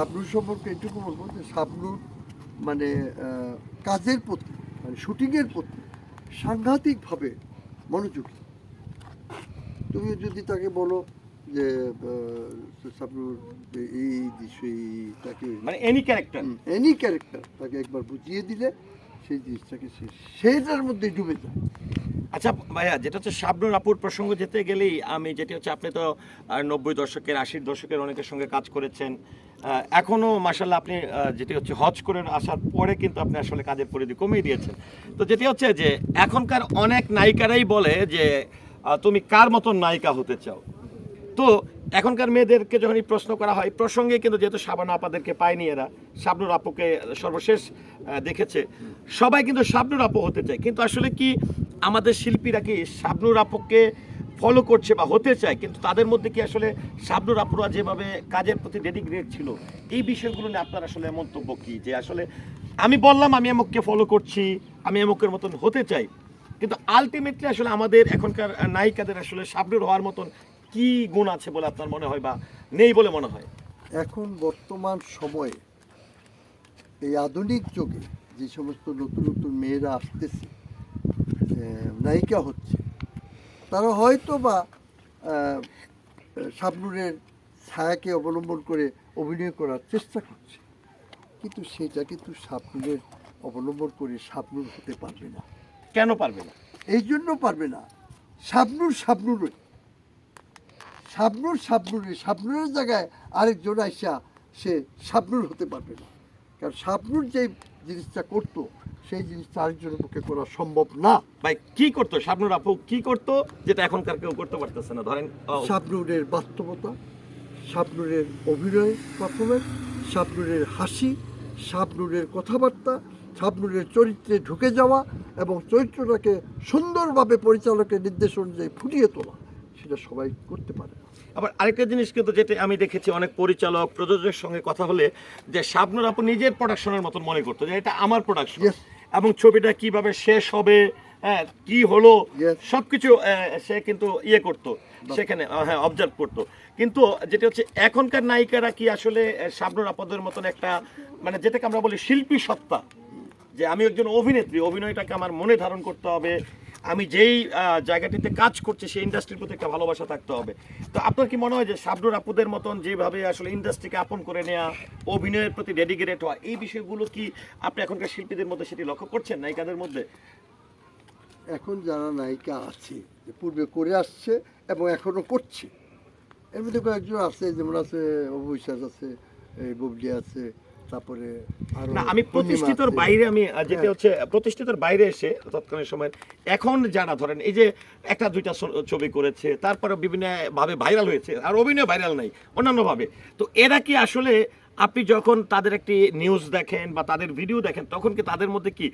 শাবনুর সম্পর্কে এটুকু বলব যে শাবনুর মানে কাজের প্রতি মানে শুটিংয়ের প্রতি সাংঘাতিকভাবে মনোযোগী তুমি যদি তাকে বলো যে শাবনুর যে এই তাকে মানে এনি ক্যারেক্টার এনি ক্যারেক্টার তাকে একবার বুঝিয়ে দিলে সেই জিনিসটাকে সে সেটার মধ্যে ডুবে যায়। আচ্ছা ভাইয়া, যেটা হচ্ছে শাবনুর আপুর প্রসঙ্গ যেতে গেলেই আমি, যেটি হচ্ছে আপনি তো নব্বই দশকের, আশির দশকের অনেকের সঙ্গে কাজ করেছেন এখনও এখনও মাসাল্লাহ আপনি যেটি হচ্ছে হজ করে আসার পরে কিন্তু আপনি আসলে কাজের পরিধি কমিয়ে দিয়েছেন। তো যেটি হচ্ছে যে, এখনকার অনেক নায়িকারাই বলে যে তুমি কার মতন নায়িকা হতে চাও? তো এখনকার মেয়েদেরকে যখন এই প্রশ্ন করা হয় প্রসঙ্গে কিন্তু যেহেতু শাবানা আপাদেরকে পায়নি এরা, শাবনুর আপুকে সর্বশেষ দেখেছে, সবাই কিন্তু শাবনুর আপু হতে চায়। কিন্তু আসলে কি আমাদের শিল্পীরা কি শাবনুর আপুকে ফলো করছে বা হতে চায়? কিন্তু তাদের মধ্যে কি আসলে শাবনুর আপুরা যেভাবে কাজের প্রতি ডেডিকেটেড ছিল, এই বিষয়গুলো নিয়ে আপনার আসলে মন্তব্য কি? যে আসলে আমি বললাম, আমি এমককে ফলো করছি, আমি এমকের মতন হতে চাই। কিন্তু আলটিমেটলি আসলে আমাদের এখনকার নায়িকাদের আসলে শাবনুর হওয়ার মতন কি গুণ আছে বলে আপনার মনে হয় বা নেই বলে মনে হয়? এখন বর্তমান সময়ে এই আধুনিক যুগে যে সমস্ত নতুন নতুন মেয়েরা আসতেছে নায়িকা হচ্ছে। তারা হয়তো বা আহ, শাবনুরের ছায়াকে অবলম্বন করে অভিনয় করার চেষ্টা করছে কিন্তু সেটা কিন্তু শাবনুরের অবলম্বন করে শাবনুর হতে পারবে না। কেন পারবে না? এই জন্য পারবে না। শাবনুর শাবনুরই শাবনুর শাবনুরই শাবনুরের জায়গায় আরেকজন আইসা সে শাবনুর হতে পারবে না। কারণ শাবনুর যে জিনিসটা করতো সেই জিনিসটা আরেকজনের পক্ষে করা সম্ভব না। ভাই কি করতো? শাবনুর আপু কি করতো যেটা এখনকার কেউ করতে পারতেছে না? ধরেন শাবনুরের বাস্তবতা শাবনুরের অভিনয় পারফরমেন্স শাবনুরের হাসি শাবনুরের কথাবার্তা শাবনুরের চরিত্রে ঢুকে যাওয়া এবং চরিত্রটাকে সুন্দরভাবে পরিচালকের নির্দেশ অনুযায়ী ফুটিয়ে তোলা সেটা সবাই করতে পারে। আবার আরেকটা জিনিস কিন্তু যেটা আমি দেখেছি অনেক পরিচালক প্রযোজকের সঙ্গে কথা হলে যে শাবনুর আপু নিজের প্রোডাকশনের মতন মনে করতো যে এটা আমার প্রোডাকশন এবং ছবিটা কীভাবে শেষ হবে হ্যাঁ কি হলো সবকিছু সে কিন্তু ইয়ে করতো সেখানে হ্যাঁ অবজার্ভ করতো। কিন্তু যেটা হচ্ছে এখনকার নায়িকারা কি আসলে শাবনুর আপদের মতন একটা মানে যেটাকে আমরা বলি শিল্পী সত্তা যে আমি একজন অভিনেত্রী অভিনয়টাকে আমার মনে ধারণ করতে হবে আমি যেই জায়গাটিতে কাজ করছি, সেই ইন্ডাস্ট্রির প্রতি একটা ভালোবাসা থাকতে হবে। তো আপনার কি মনে হয় যে শাবনুর আপুদের মতন যেভাবে আসলে ইন্ডাস্ট্রিকে আপন করে নেওয়া অভিনয়ের প্রতি ডেডিকেটেড হওয়া, এই বিষয়গুলো কি আপনি এখনকার শিল্পীদের মধ্যে সেটি লক্ষ্য করছেন, নায়িকাদের মধ্যে? এখন যারা নায়িকা আছে পূর্বে করে আসছে এবং এখনও করছে, এর মধ্যে কয়েকজন আছে, যেমন আছে অভিশ্বাস আছে, এই বুবলি আছে তারপরে না আমি প্রতিষ্ঠিতর বাইরে আমি যেটা হ্যাঁ। হচ্ছে প্রতিষ্ঠিতর বাইরে এসে তৎকালীন সময় এখন যারা ধরেন এই যে একটা দুইটা ছবি করেছে তারপরে বিভিন্ন ভাবে ভাইরাল হয়েছে আর অভিনয় ভাইরাল নাই অন্যান্য ভাবে তো এরা কি আসলে আপনি যখন তাদের একটি নিউজ দেখেন বা তাদের ভিডিও দেখেন তখন কি তাদের মধ্যে কি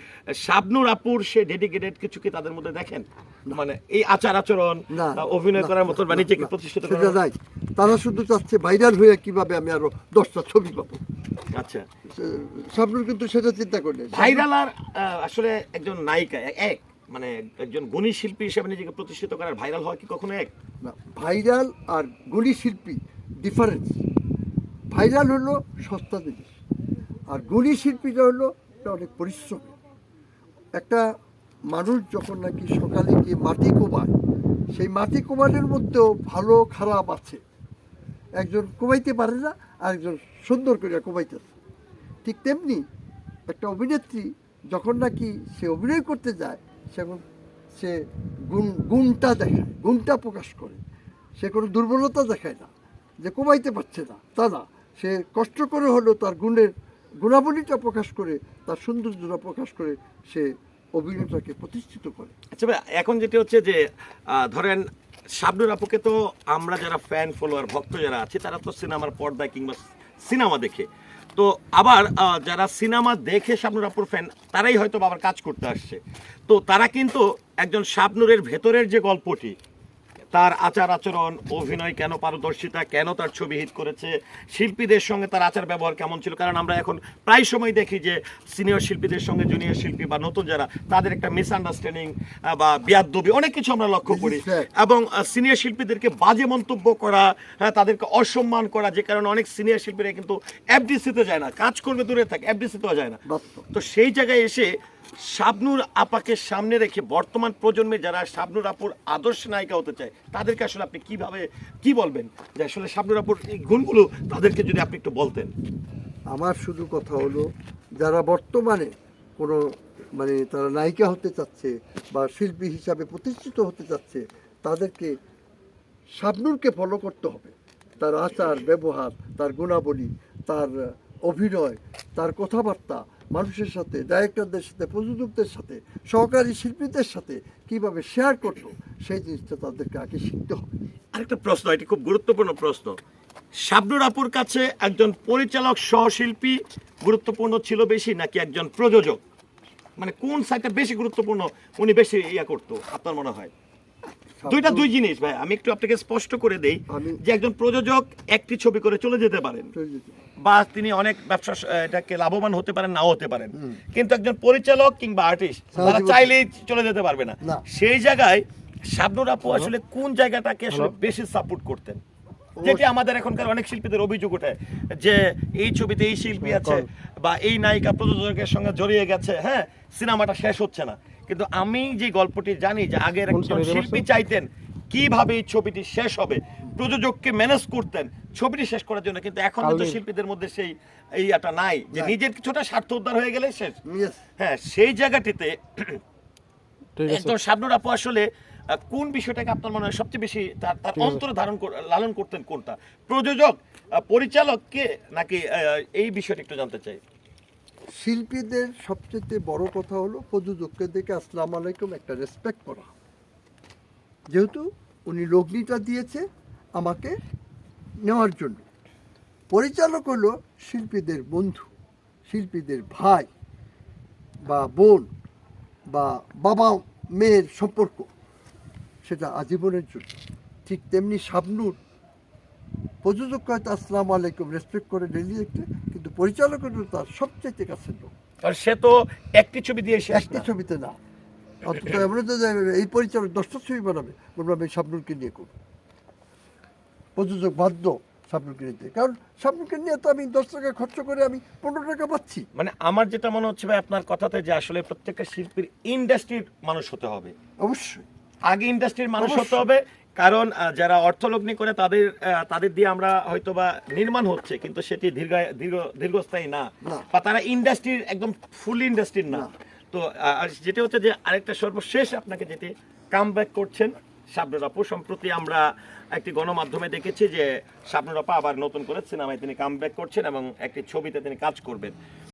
শাবনুর আপুর সে ডেডিকেটেড কিছু কি তাদের মধ্যে দেখেন? মানে এই আচার আচরণ অভিনয় করার মতন বা নিজেকে প্রতিষ্ঠিত করার তারা শুধু চাচ্ছে ভাইরাল হয়ে কীভাবে আমি আরও দশটা ছবি পাবো। আচ্ছা। শাবনুর কিন্তু সেটা চিন্তা করলে ভাইরাল আর আসলে একজন নায়িকা এক মানে একজন গুণী শিল্পী হিসেবে নিজেকে প্রতিষ্ঠিত করার ভাইরাল হওয়া কি কখনো এক? না ভাইরাল আর গুণী শিল্পী ডিফারেন্স ভাইরাল হলো সস্তা জিনিস। আর গুণী শিল্পীটা হলো, এটা অনেক পরিশ্রম। একটা মানুষ যখন নাকি সকালে গিয়ে মাটি কোবায়, সেই মাটি কোবানোর মধ্যেও ভালো খারাপ আছে। একজন কোবাইতে পারে না আর একজন সুন্দর করে কোবাইতেছে। ঠিক তেমনি একটা অভিনেত্রী যখন নাকি সে অভিনয় করতে যায় সেখন সে গুণ, গুণটা দেখায় গুণটা প্রকাশ করে। সে কোনো দুর্বলতা দেখায় না, যে কমাইতে পারছে না, তা না। সে কষ্ট করে হলেও তার গুণের গুণাবলীটা প্রকাশ করে, তার সৌন্দর্যটা প্রকাশ করে সে অভিনেতাকে প্রতিষ্ঠিত করে। আচ্ছা ভাই, এখন যেটা হচ্ছে যে ধরেন শাবনুর আপুকে তো আমরা যারা ফ্যান ফলোয়ার ভক্ত যারা আছে, তারা তো সিনেমার পর্দায় কিংবা সিনেমা দেখে। তো আবার যারা সিনেমা দেখে শাবনুর আপুর ফ্যান তারাই হয়তো আবার কাজ করতে আসছে। তো তারা কিন্তু একজন শাবনুরের ভেতরের যে গল্পটি তার আচার আচরণ অভিনয় কেন পারদর্শিতা কেন তার ছবি হিট করেছে শিল্পীদের সঙ্গে তার আচার ব্যবহার কেমন ছিল? কারণ আমরা এখন প্রায় সময় দেখি যে সিনিয়র শিল্পীদের সঙ্গে জুনিয়র শিল্পী বা নতুন যারা তাদের একটা মিসআন্ডারস্ট্যান্ডিং বা বিয়াদ্দবি অনেক কিছু আমরা লক্ষ্য করি। এবং সিনিয়র শিল্পীদেরকে বাজে মন্তব্য করা হ্যাঁ, তাদেরকে অসম্মান করা যে কারণে অনেক সিনিয়র শিল্পীরা কিন্তু এফডিসিতে যায় না কাজ করবে দূরে থাকে এফডিসিতেও যায় না। তো সেই জায়গায় এসে শাবনুর আপাকে সামনে রেখে বর্তমান প্রজন্মে যারা শাবনুর আপুর আদর্শ নায়িকা হতে চায়, তাদেরকে আসলে আপনি কীভাবে, কি বলবেন? যে আসলে শাবনুর আপুর এই গুণগুলো তাদেরকে যদি আপনি একটু বলতেন। আমার শুধু কথা হলো, যারা বর্তমানে কোনো মানে তারা নায়িকা হতে চাচ্ছে বা শিল্পী হিসাবে প্রতিষ্ঠিত হতে চাচ্ছে, তাদেরকে শাবনুরকে ফলো করতে হবে। তার আচার, ব্যবহার, তার গুণাবলী, তার অভিনয়, তার কথাবার্তা মানুষের সাথে ডাইরেক্টরদের সাথে প্রযোজকদের সাথে সহকারী শিল্পীদের সাথে কীভাবে শেয়ার করতো সেই জিনিসটা তাদেরকে আগে শিখতে হবে। আরেকটা প্রশ্ন এটি খুব গুরুত্বপূর্ণ প্রশ্ন। শাবনুর আপুর কাছে একজন পরিচালক সহশিল্পী গুরুত্বপূর্ণ ছিল বেশি নাকি একজন প্রযোজক? মানে কোন সাইডটা বেশি গুরুত্বপূর্ণ উনি বেশি ইয়া করতো আপনার মনে হয়? দুইটা দুই জিনিস ভাই আমি একটু আপনাকে স্পষ্ট করে দেই যে একজন প্রযোজক একটি ছবি করে চলে যেতে পারেন। বা তিনি অনেক ব্যবসা এটাকে লাভবান হতে পারেন নাও হতে পারেন। কিন্তু একজন পরিচালক কিংবা আর্টিস্ট তারা চাইলেই চলে যেতে পারবে না। সেই জায়গায় শাবনুর আপু আসলে কোন জায়গাটাকে আসলে বেশি সাপোর্ট করতেন? যেটি আমাদের এখনকার অনেক শিল্পীদের অভিযোগ ওঠে যে এই ছবিতে এই শিল্পী আছে বা এই নায়িকা প্রযোজকের সঙ্গে জড়িয়ে গেছে। হ্যাঁ সিনেমাটা শেষ হচ্ছে না। কিন্তু আমি যে গল্পটি জানি যে আগের একজন শিল্পী চাইতেন কীভাবে এই ছবিটি শেষ হবে? প্রযোজককে ম্যানেজ করতেন। ছবিটি শেষ করার জন্য কিন্তু এখন কিন্তু শিল্পীদের মধ্যে সেই এইটা নাই যে নিজের কিছুটা স্বার্থ উদ্ধার হয়ে গেলে শেষ। হ্যাঁ সেই জায়গাটিতে একদম শাবনুর আপু আসলে কোন বিষয়টাকে আপনার মনে হয় সবচেয়ে বেশি তার তার অন্তরে ধারণ লালন করতেন কোনটা? প্রযোজক পরিচালককে নাকি এই বিষয়টা একটু জানতে চাই? শিল্পীদের সবচেয়ে বড় কথা হলো প্রযোজককে দেখে আসসালাম আলাইকুম একটা রেসপেক্ট করা। যেহেতু উনি লগ্নিটা দিয়েছে আমাকে নেওয়ার জন্য। পরিচালক হলো শিল্পীদের বন্ধু শিল্পীদের ভাই বা বোন বা বাবা মেয়ের সম্পর্ক সেটা আজীবনের জন্য। ঠিক তেমনি শাবনুর প্রযোজক হয়তো আসসালাম আলাইকুম রেসপেক্ট করে ডেলি দেখতে কিন্তু পরিচালক হলো তার সবচেয়ে কাছের লোক। আর সে তো একটি ছবি দিয়ে একটি ছবিতে না। অথচ এমন তো এই পরিচালক দশটা ছবি বানাবে বলব আমি শাবনুরকে নিয়ে করব। প্রযোজক বাধ্য শাবনুরকে নিতে। কারণ শাবনুরকে নিয়ে তো আমি দশ টাকা খরচ করে আমি পনেরো টাকা পাচ্ছি। মানে আমার যেটা মনে হচ্ছে ভাই আপনার কথাতে যে আসলে প্রত্যেকটা শিল্পীর ইন্ডাস্ট্রির মানুষ হতে হবে। অবশ্যই। আগে ইন্ডাস্ট্রির মানুষ হতে হবে কারণ যারা অর্থলগ্নি করে তাদের তাদের দিয়ে আমরা হয়তো বা নির্মাণ হচ্ছে কিন্তু সেটি দীর্ঘ দীর্ঘ দীর্ঘস্থায়ী না। বা তারা ইন্ডাস্ট্রির একদম ফুল ইন্ডাস্ট্রির না। তো আর যেটি হচ্ছে যে আরেকটা সর্বশেষ আপনাকে যেটি কাম ব্যাক করছেন, শাবনুর আপু, সম্প্রতি আমরা একটি গণমাধ্যমে দেখেছি যে শাবনুর আপা আবার নতুন করে সিনেমায় তিনি কাম ব্যাক করছেন এবং একটি ছবিতে তিনি কাজ করবেন।